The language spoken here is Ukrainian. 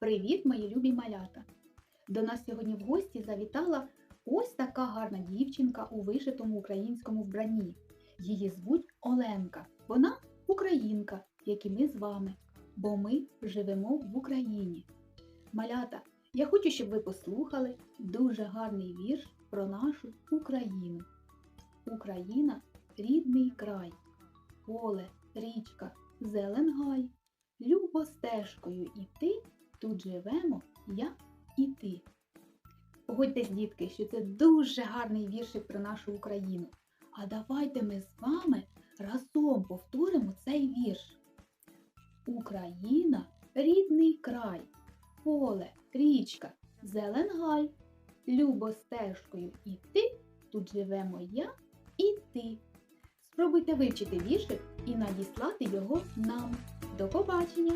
Привіт, мої любі малята! До нас сьогодні в гості завітала ось така гарна дівчинка у вишитому українському вбранні. Її звуть Оленка. Вона українка, як і ми з вами, бо ми живемо в Україні. Малята, я хочу, щоб ви послухали дуже гарний вірш про нашу Україну. Україна рідний край, поле, річка, зелен гай. Любо стежкою іти, тут живемо я і ти. Погодьтесь, дітки, що це дуже гарний віршик про нашу Україну. А давайте ми з вами разом повторимо цей вірш. Україна рідний край, поле, річка, зелен гай. Любо стежкою іти, тут живемо я і ти. Спробуйте вивчити віршик і надіслати його нам. До побачення!